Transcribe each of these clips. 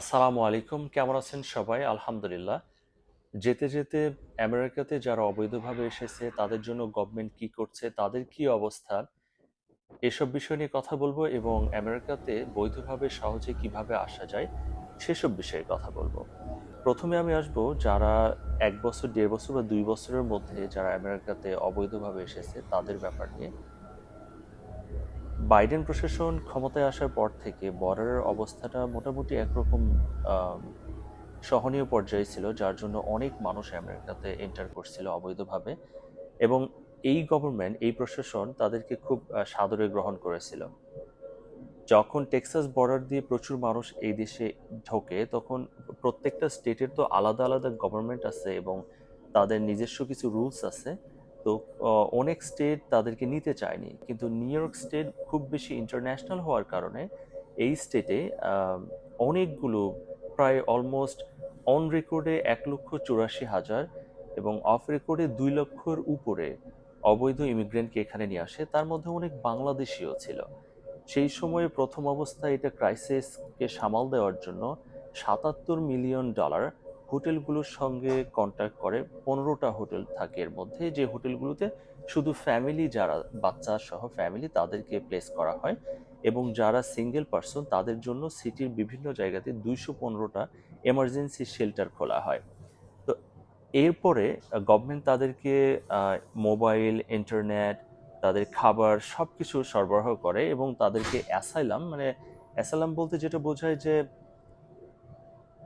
আসসালামু আলাইকুম, কেমন আছেন সবাই? আলহামদুলিল্লাহ। যেতে যেতে আমেরিকাতে যারা অবৈধভাবে এসেছে, তাদের জন্য গভর্নমেন্ট কি করছে, তাদের কি অবস্থা, এসব বিষয় নিয়ে কথা বলব এবং আমেরিকাতে বৈধভাবে সহজে কীভাবে আসা যায়, সেসব বিষয়ে কথা বলব। প্রথমে আমি আসব যারা এক বছর, দেড় বছর বা দুই বছরের মধ্যে যারা আমেরিকাতে অবৈধভাবে এসেছে, তাদের ব্যাপার নিয়ে। বাইডেন প্রশাসন ক্ষমতায় আসার পর থেকে বর্ডারের অবস্থাটা মোটামুটি একরকম সহনীয় পর্যায়ে ছিল, যার জন্য অনেক মানুষ আমেরিকাতে এন্টার করছিল অবৈধভাবে। এবং এই গভর্নমেন্ট এই প্রশাসন তাদেরকে খুব সাদরে গ্রহণ করেছিল। যখন টেক্সাস বর্ডার দিয়ে প্রচুর মানুষ এই দেশে ঢোকে, তখন প্রত্যেকটা স্টেটের তো আলাদা আলাদা গভর্নমেন্ট আছে এবং তাদের নিজস্ব কিছু রুলস আছে। তো অনেক স্টেট তাদেরকে নিতে চায়নি। কিন্তু নিউ ইয়র্ক স্টেট খুব বেশি ইন্টারন্যাশনাল হওয়ার কারণে এই স্টেটে অনেকগুলো প্রায় অলমোস্ট অন রেকর্ডে এক লক্ষ চুরাশি হাজার এবং অফ রেকর্ডে দুই লক্ষর উপরে অবৈধ ইমিগ্রেন্টকে এখানে নিয়ে আসে। তার মধ্যে অনেক বাংলাদেশিও ছিল। সেই সময়ে প্রথম অবস্থায় এটা ক্রাইসিসকে সামাল দেওয়ার জন্য সাতাত্তর মিলিয়ন ডলার হোটেলগুলোর সঙ্গে কন্ট্যাক্ট করে, পনেরোটা হোটেল থাকে এর মধ্যে। যে হোটেলগুলোতে শুধু ফ্যামিলি যারা, বাচ্চা সহ ফ্যামিলি তাদেরকে প্লেস করা হয় এবং যারা সিঙ্গেল পার্সন তাদের জন্য সিটির বিভিন্ন জায়গাতে দুইশো পনেরোটা এমার্জেন্সি শেল্টার খোলা হয়। তো এরপরে গভর্নমেন্ট তাদেরকে মোবাইল ইন্টারনেট তাদের খাবার সব কিছু সরবরাহ করে এবং তাদেরকে অ্যাসাইলাম মানে অ্যাসাইলাম বলতে যেটা বোঝায় যে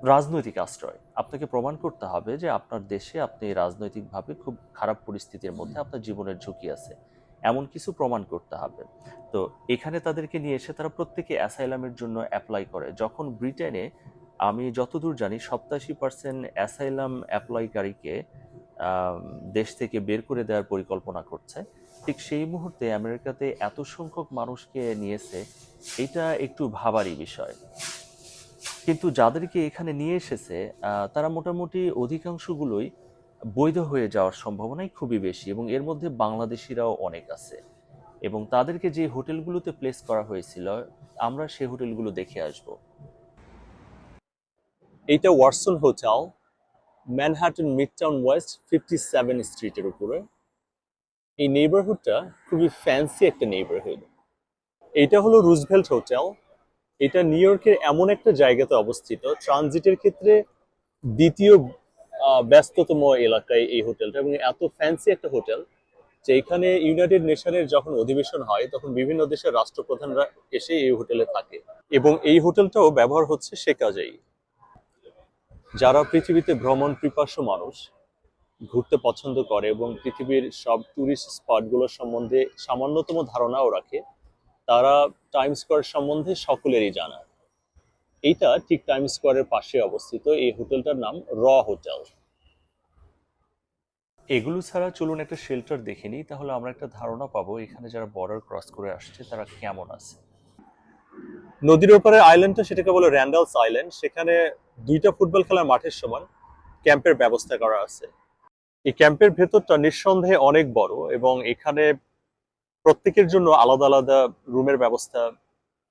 রাজনৈতিক আশ্রয়। আপনাকে প্রমাণ করতে হবে যে আপনার দেশে আপনি রাজনৈতিকভাবে খুব খারাপ পরিস্থিতির মধ্যে আপনার জীবনের ঝুঁকি আছে। এমন কিছু প্রমাণ করতে হবে। তো এখানে তাদেরকে নিয়ে এসে তারা প্রত্যেকে অ্যাসাইলামের জন্য অ্যাপ্লাই করে। যখন ব্রিটেনে আমি যতদূর জানি সপ্তাশি পার্সেন্ট অ্যাসাইলাম অ্যাপ্লাইকারীকে দেশ থেকে বের করে দেওয়ার পরিকল্পনা করছে। ঠিক সেই মুহূর্তে আমেরিকাতে এত সংখ্যক মানুষকে নিয়েছে এটা একটু ভাবারই বিষয়। কিন্তু যাদেরকে এখানে নিয়ে এসেছে তারা মোটামুটি অধিকাংশগুলোই বৈধ হয়ে যাওয়ার সম্ভাবনাই খুবই বেশি এবং এর মধ্যে বাংলাদেশিরাও অনেক আছে। এবং তাদেরকে যে হোটেলগুলোতে প্লেস করা হয়েছিল, আমরা সে হোটেলগুলো দেখে আসব। এইটা Watson hotel, Manhattan Midtown West fifty seven স্ট্রিটের উপরে। এই নেইবারহুডটা খুবই ফ্যান্সি একটা নেইবারহুড এইটা হলো রুজভেল্ট হোটেল। এটা নিউ ইয়র্কের এমন একটা জায়গাতে অবস্থিত। ট্রানজিটের ক্ষেত্রে দ্বিতীয় ব্যস্ততম এলাকায় এই হোটেলটা এবং এত ফ্যান্সি একটা হোটেল যে এখানে ইউনাইটেড নেশনের যখন অধিবেশন হয়, তখন বিভিন্ন দেশের রাষ্ট্রপ্রধানরা এসে এই হোটেলে থাকে এবং এই হোটেলটাও ব্যবহার হচ্ছে সে কাজেই। যারা পৃথিবীতে ভ্রমণ পিপাসু মানুষ, ঘুরতে পছন্দ করে এবং পৃথিবীর সব ট্যুরিস্ট স্পটগুলোর সম্বন্ধে সামান্যতম ধারণাও রাখে তারা টাইম স্কোয়ার সম্বন্ধে সকলেরই জানা। এইটা ঠিক টাইম স্কোয়ারের পাশে অবস্থিত, এই হোটেলটার নাম র হোটেল এগুলো ছাড়া চলুন একটা শেল্টার দেখে নিই, তাহলে আমরা একটা ধারণা পাবো এখানে যারা বর্ডার ক্রস করে আসছে, তারা কেমন আছে। নদীর ওপারে আইল্যান্ডটা সেটাকে বলে র্যান্ডালস আইল্যান্ড সেখানে দুইটা ফুটবল খেলার মাঠের সমান, ক্যাম্পের ব্যবস্থা করা আছে। এই ক্যাম্পের ভেতরটা নিঃসন্দেহে অনেক বড় এবং এখানে প্রত্যেকের জন্য আলাদা আলাদা রুমের ব্যবস্থা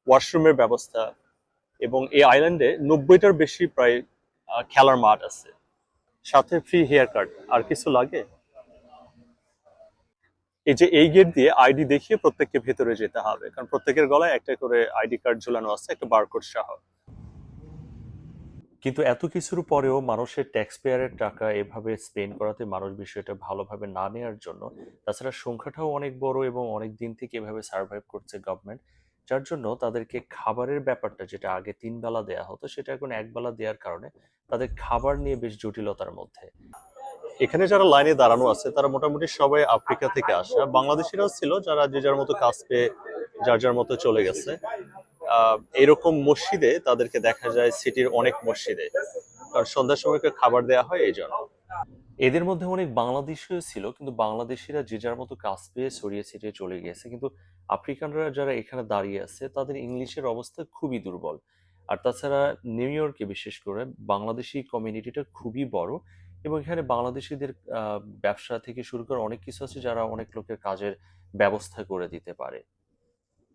ওয়াশরুমের ব্যবস্থা এবং এই আইল্যান্ডে নব্বইটার বেশি প্রায় খেলার মাঠ আছে। সাথে ফ্রি হেয়ার কাট আর কিছু লাগে? এই যে এই গেট দিয়ে আইডি দেখিয়ে প্রত্যেককে ভেতরে যেতে হবে, কারণ প্রত্যেকের গলায় একটা করে আইডি কার্ড ঝুলানো আছে, একটা বারকোড সহ। কিন্তু এত কিছুর পরেও মানুষের ট্যাক্স পেয়ারের টাকা এভাবে স্পেন্ড করাতে মানুষ বিষয়টা ভালোভাবে না নেওয়ার জন্য, তাছাড়া সংখ্যাটাও অনেক বড় এবং অনেক দিন থেকে এভাবে সার্ভাইভ করছে গভর্নমেন্ট যার জন্য তাদেরকে খাবারের ব্যাপারটা যেটা আগে তিন বেলা দেওয়া হতো, সেটা এখন এক বেলা দেওয়ার কারণে তাদের খাবার নিয়ে বেশ জটিলতার মধ্যে। এখানে যারা লাইনে দাঁড়ানো আছে, তারা মোটামুটি সবাই আফ্রিকা থেকে আসা। বাংলাদেশিরাও ছিল, যারা যে যার মতো কাজ পেয়ে, যার যার মতো চলে গেছে। এরকম মসজিদে তাদেরকে দেখা যায়, সিটির অনেক মসজিদে। কারণ সন্ধ্যার সময় খাবার দেওয়া হয়, এই জন্য। এদের মধ্যে অনেক বাংলাদেশিও ছিল, কিন্তু বাংলাদেশিরা যে যার মতো কাজ পেয়ে ছড়িয়ে ছিটিয়ে চলে গিয়েছে। কিন্তু আফ্রিকানরা যারা এখানে দাঁড়িয়ে আছে, তাদের ইংলিশের অবস্থা খুবই দুর্বল। আর তাছাড়া নিউ ইয়র্কে বিশেষ করে, বাংলাদেশি কমিউনিটিটা খুবই বড় এবং এখানে বাংলাদেশিদের ব্যবসা থেকে শুরু করে অনেক কিছু আছে যারা অনেক লোকের কাজের ব্যবস্থা করে দিতে পারে।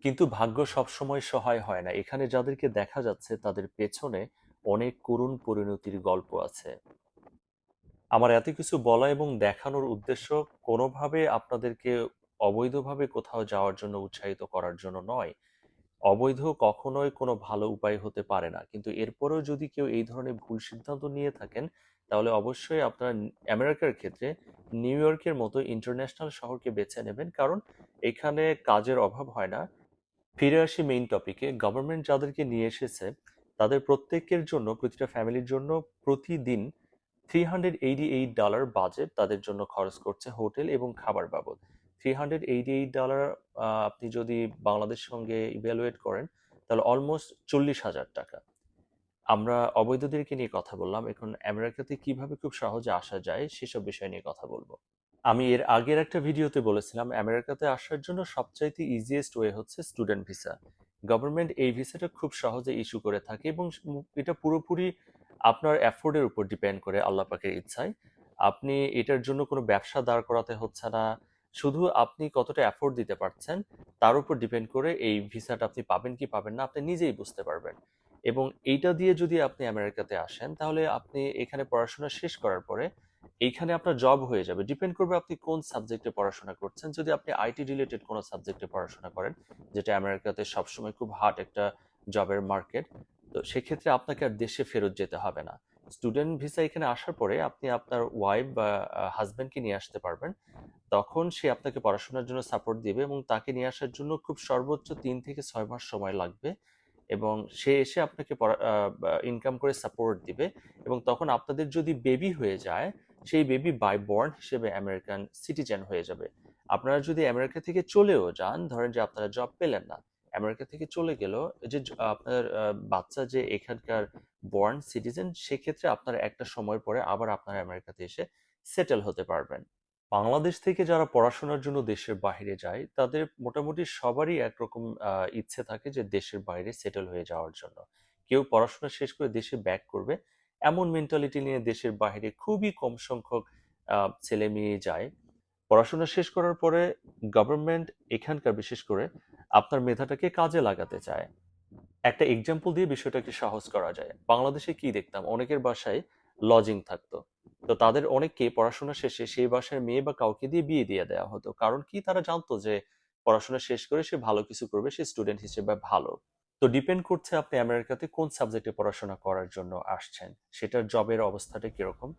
কিন্তু ভাগ্য সবসময় সহায় হয় না। এখানে যাদেরকে দেখা যাচ্ছে, তাদের পেছনে অনেক করুণ পরিণতির গল্প আছে। আমার এত কিছু বলা এবং দেখানোর উদ্দেশ্য কোনোভাবে আপনাদেরকে অবৈধভাবে কোথাও যাওয়ার জন্য উৎসাহিত করার জন্য নয়। অবৈধ কখনোই কোনো ভালো উপায় হতে পারে না। কিন্তু এরপরেও যদি কেউ এই ধরনের ভুল সিদ্ধান্ত নিয়ে থাকেন, তাহলে অবশ্যই আপনারা আমেরিকার ক্ষেত্রে নিউ ইয়র্কের মতো ইন্টারন্যাশনাল শহরকে বেছে নেবেন। কারণ এখানে কাজের অভাব হয় না। ফিরে আসি মেইন টপিকে গভর্নমেন্ট যাদেরকে নিয়ে এসেছে, তাদের প্রত্যেকের জন্য, প্রতিটা ফ্যামিলির জন্য প্রতিদিন three hundred eighty eight dollar budget তাদের জন্য খরচ করছে হোটেল এবং খাবার বাবদ। Three hundred eighty eight dollar আপনি যদি বাংলাদেশ সঙ্গে ইভ্যালুয়েট করেন, তাহলে অলমোস্ট চল্লিশ হাজার টাকা। আমরা অবৈধদেরকে নিয়ে কথা বললাম। এখন আমেরিকাতে কীভাবে খুব সহজে আসা যায়, সেসব বিষয় নিয়ে কথা বলব। আমি এর আগের একটা ভিডিওতে বলেছিলাম, আমেরিকাতে আসার জন্য সবচাইতে ইজিয়েস্ট ওয়ে হচ্ছে স্টুডেন্ট ভিসা গভর্নমেন্ট এই ভিসাটা খুব সহজে ইস্যু করে থাকে এবং এটা পুরোপুরি আপনার অ্যাফোর্ডের উপর ডিপেন্ড করে আল্লাহ পাকের ইচ্ছায়। আপনি এটার জন্য কোনো ব্যবসা দাঁড় করাতে হচ্ছে না। শুধু আপনি কতটা অ্যাফোর্ড দিতে পারছেন, তার উপর ডিপেন্ড করে এই ভিসাটা আপনি পাবেন কি পাবেন না, আপনি নিজেই বুঝতে পারবেন। এবং এইটা দিয়ে যদি আপনি আমেরিকাতে আসেন, তাহলে আপনি এখানে পড়াশোনা শেষ করার পরে এইখানে আপনার জব হয়ে যাবে। ডিপেন্ড করবে আপনি কোন সাবজেক্টে পড়াশোনা করছেন। যদি আপনি আইটি রিলেটেড কোনো সাবজেক্টে পড়াশোনা করেন, যেটা আমেরিকাতে সবসময় খুব হার্ড একটা জবের মার্কেট তো সেক্ষেত্রে আপনাকে আর দেশে ফেরত যেতে হবে না। স্টুডেন্ট ভিসা এখানে আসার পরে আপনি আপনার ওয়াইফ বা হাজব্যান্ডকে নিয়ে আসতে পারবেন। তখন সে আপনাকে পড়াশোনার জন্য সাপোর্ট দিবে এবং তাকে নিয়ে আসার জন্য খুব সর্বোচ্চ তিন থেকে ছয় মাস সময় লাগবে এবং সে এসে আপনাকে ইনকাম করে সাপোর্ট দিবে এবং তখন আপনাদের যদি বেবি হয়ে যায় সেই বেবি বাই বর্ন হিসেবে আমেরিকান সিটিজেন হয়ে যাবে। আপনারা যদি আমেরিকা থেকে চলেও যান, ধরেন যে আপনারা জব পেলেন না আমেরিকা থেকে চলে গেল যে আপনার বাচ্চা যে এখানকার বর্ন সিটিজেন সেক্ষেত্রে আপনার একটা সময় পরে আবার আপনার আমেরিকাতে এসে সেটেল হতে পারবেন। বাংলাদেশ থেকে যারা পড়াশোনার জন্য দেশের বাইরে যায়, তাদের মোটামুটি সবারই একরকম ইচ্ছে থাকে যে দেশের বাইরে সেটেল হয়ে যাওয়ার জন্য। কেউ পড়াশোনা শেষ করে দেশে ব্যাক করবে এমন মেন্টালিটি নিয়ে দেশের বাইরে খুবই কম সংখ্যক ছেলে মেয়ে যায়। পড়াশোনা শেষ করার পরে গভর্নমেন্ট এখানকার বিশেষ করে আপনার মেধাটাকে কাজে লাগাতে চায়। একটা এক্সাম্পল দিয়ে বিষয়টাকে সহজ করা যায়। বাংলাদেশে কি দেখতাম? অনেকের বাসায় লজিং থাকতো। তো তাদের অনেককে পড়াশোনা শেষে সেই বাসার মেয়ে বা কাউকে দিয়ে বিয়ে দিয়ে দেওয়া হতো। কারণ কি? তারা জানতো যে পড়াশোনা শেষ করে সে ভালো কিছু করবে, সে স্টুডেন্ট হিসেবে ভালো। তো ডিপেন্ড করছে আপনি আমেরিকাতে কোন সাবজেক্টে পড়াশোনা করার জন্য আসছেন, সেটার জবের অবস্থাটা কীরকম?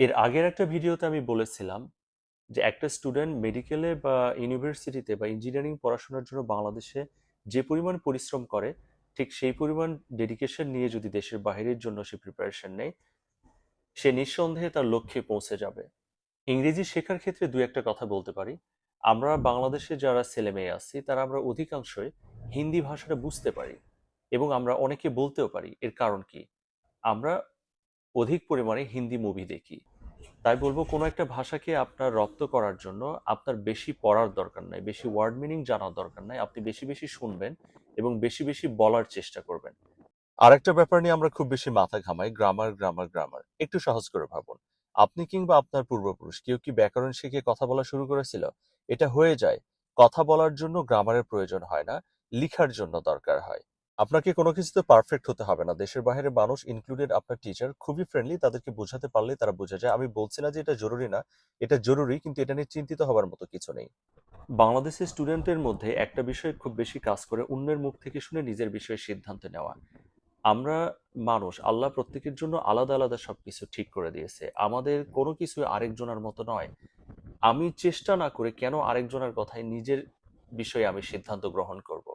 এর আগের একটা ভিডিওতে আমি বলেছিলাম যে একটা স্টুডেন্ট মেডিকেলে বা ইউনিভার্সিটিতে বা ইঞ্জিনিয়ারিং পড়াশোনার জন্য বাংলাদেশে যে পরিমাণ পরিশ্রম করে, ঠিক সেই পরিমাণ ডেডিকেশন নিয়ে যদি দেশের বাইরের জন্য সে প্রিপারেশন নেয়, সে নিঃসন্দেহে তার লক্ষ্যে পৌঁছে যাবে। ইংরেজি শেখার ক্ষেত্রে দু একটা কথা বলতে পারি। আমরা বাংলাদেশে যারা ছেলে মেয়ে আছি, তারা আমরা অধিকাংশই হিন্দি ভাষাটা বুঝতে পারি এবং আমরা অনেকে বলতেও পারি, এর কারণ কি? আমরা অধিক পরিমাণে হিন্দি মুভি দেখি। তাই বলব, কোনো একটা ভাষাকে আপনার রপ্ত করার জন্য আপনার বেশি পড়ার দরকার নাই, বেশি ওয়ার্ড মিনিং জানার দরকার নাই, আপনি বেশি বেশি শুনবেন এবং বেশি বেশি বলার চেষ্টা করবেন। আরেকটা ব্যাপার নিয়ে আমরা খুব বেশি মাথা ঘামাই গ্রামার গ্রামার গ্রামার একটু সহজ করে ভাবুন। আপনি কিংবা আপনার পূর্বপুরুষ কেউ কি ব্যাকরণ শিখে কথা বলা শুরু করেছিল? এটা হয়ে যায়। কথা বলার জন্য গ্রামারের প্রয়োজন হয় না, লিখার জন্য দরকার হয়। আপনাকে কোনো কিছুতে পারফেক্ট হতে হবে না। দেশের বাইরে মানুষ ইনক্লুডেড আপনার টিচার খুবই ফ্রেন্ডলি তাদেরকে বোঝাতে পারলে তারা বোঝা যায় আমি বলছি না যে এটা জরুরি না, এটা জরুরি, কিন্তু এটা নিয়ে চিন্তিত হবার মতো কিছু নেই। বাংলাদেশের স্টুডেন্টের মধ্যে একটা বিষয় খুব বেশি কাজ করে, অন্যের মুখ থেকে শুনে নিজের বিষয়ে সিদ্ধান্ত নেওয়া। আমরা মানুষ, আল্লাহ প্রত্যেকের জন্য আলাদা আলাদা সবকিছু ঠিক করে দিয়েছে। আমাদের কোনো কিছু আরেকজনের মতো নয়। আমি চেষ্টা না করে কেন আরেকজনের কথায় নিজের বিষয়ে আমি সিদ্ধান্ত গ্রহণ করব?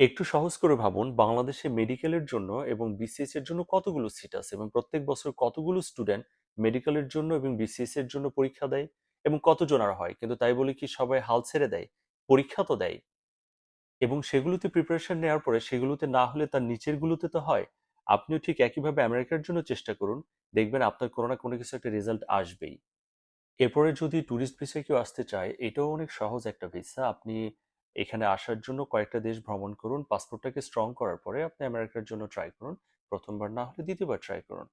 একটু সহজ করে ভাবুন, বাংলাদেশে মেডিকেলের জন্য এবং বিসিএস এর জন্য কতগুলো সিট আছে এবং প্রত্যেক বছর কতগুলো স্টুডেন্ট মেডিকেলের জন্য এবং বিসিএস এর জন্য পরীক্ষা দেয় এবং কতজন আর হয়? কিন্তু তাই বলে কি, সবাই হাল ছেড়ে দেয়, পরীক্ষা তো দেয়। এবং সেগুলোতে প্রিপারেশন নেওয়ার পরে সেগুলোতে না হলে তার নিচের গুলোতে তো হয়। আপনিও ঠিক একইভাবে আমেরিকার জন্য চেষ্টা করুন, দেখবেন আপনার কোনো না কোনো কিছু একটা রেজাল্ট আসবেই। এরপরে যদি ট্যুরিস্ট ভিসায় কেউ আসতে চায়, এটাও অনেক সহজ একটা ভিসা আপনি এখানে আসার জন্য কয়েকটা দেশ ভ্রমণ করুন পাসপোর্টটাকে স্ট্রং করার পরে আপনি আমেরিকার জন্য ট্রাই করুন, প্রথমবার না হলে দ্বিতীয়বার ট্রাই করুন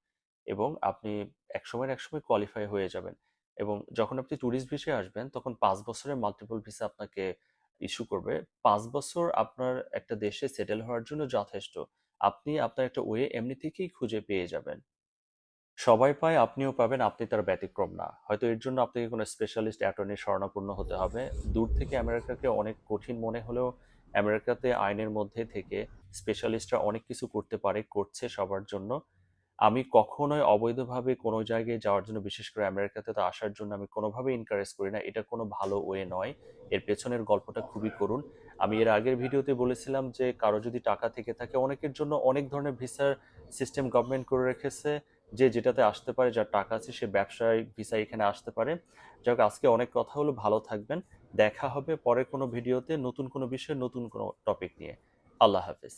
এবং আপনি এক সময় এক সময় কোয়ালিফাই হয়ে যাবেন এবং যখন আপনি ট্যুরিস্ট ভিসায় আসবেন, তখন পাঁচ বছরের মাল্টিপল ভিসা আপনাকে ইস্যু করবে। পাঁচ বছর আপনার একটা দেশে সেটেল হওয়ার জন্য যথেষ্ট। আপনি আপনার একটা ওয়ে এমনি থেকেই খুঁজে পেয়ে যাবেন। সবাই পায়, আপনিও পাবেন, আপনি তার ব্যতিক্রম না। হয়তো এর জন্য আপনাকে কোনো স্পেশালিস্ট অ্যাটর্নি শরণাপন্ন হতে হবে। দূর থেকে আমেরিকাকে অনেক কঠিন মনে হলেও আমেরিকাতে আইনের মধ্যে থেকে স্পেশালিস্টরা অনেক কিছু করতে পারে, করছে সবার জন্য। আমি কখনোই অবৈধভাবে কোনো জায়গায় যাওয়ার জন্য, বিশেষ করে আমেরিকাতে তো আসার জন্য আমি কোনোভাবে ইনকারেজ করি না। এটা কোনো ভালো ওয়ে নয়। এর পেছনের গল্পটা খুবই করুন। আমি এর আগের ভিডিওতে বলেছিলাম যে, কারও যদি টাকা থেকে থাকে, অনেকের জন্য অনেক ধরনের ভিসার সিস্টেম গভর্নমেন্ট করে রেখেছে। যে যেটাতে আসতে পারে, যার টাকা আছে, সে ব্যবসায় ভিসা এখানে আসতে পারে। যাই আজকে অনেক কথা হলো, ভালো থাকবেন। দেখা হবে পরে কোনো ভিডিওতে নতুন কোনো বিষয়ে, নতুন কোনো টপিক নিয়ে। আল্লাহ হাফেজ।